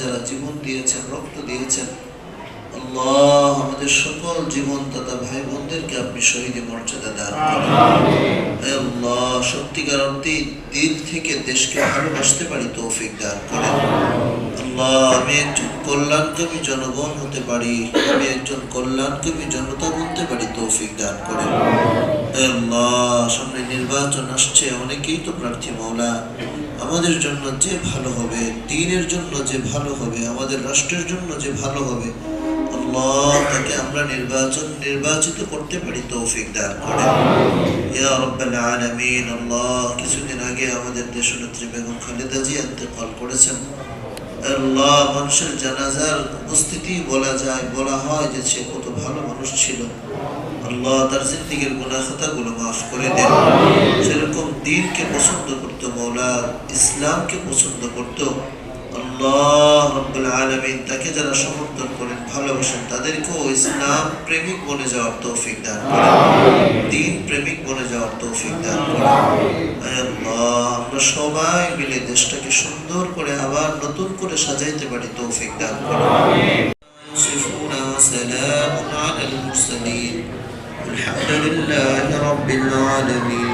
যারা জীবন দিয়েছেন রক্ত দিয়েছেন আল্লাহ আমাদের সকল জীবন দাতা ভাই বোনদেরকে আপনি শহীদী মর্যাদা দান আল্লাহ সত্যিকার অর্থে দিল থেকে দেশকে ভালোবাসতে পারি তৌফিক দান করেন আল্লাহ আমি একজন কল্যাণকামী জনগণ হতে পারি আমি একজন কল্যাণকামী জনতা বলতে পারি তৌফিক দান করেন আল্লাহ নির্বাচন আসছে, অনেকেই তো প্রার্থী মাওলা। আমাদের জন্য যে ভালো হবে, দিনের জন্য যে ভালো হবে, আমাদের রাষ্ট্রের জন্য যে ভালো হবে তাকে আমরা নির্বাচন, নির্বাচিত করতে পারি তৌফিক দান আল্লাহ কিছুদিন আগে আমাদের দেশনেত্রী বেগম খালেদা জি ইন্তেকাল করেছেন। আল্লাহ মানুষের জানাজার উপস্থিতি বলা যায়, বলা হয় যে সে কত ভালো মানুষ ছিল। আল্লাহ তার জিন্দিগির গুনাহ খাতাগুলো মাফ করে দেন। সেরকম দিনকে পছন্দ করতো মৌলা ইসলামকে পছন্দ করতো। আল্লাহ রব্বুল তাকে যারা সমর্থন করেন, ভালোবাসেন, তাদেরকেও ইসলাম প্রেমিক বনে যাওয়ার তৌফিক দান দিন প্রেমিক বনে যাওয়ার তৌফিক দান করেন। আমরা সবাই মিলে দেশটাকে সুন্দর করে আবার নতুন করে সাজাইতে পারি তৌফিক দান করেন يصفون وسلام على المرسلين الحمد لله رب العالمين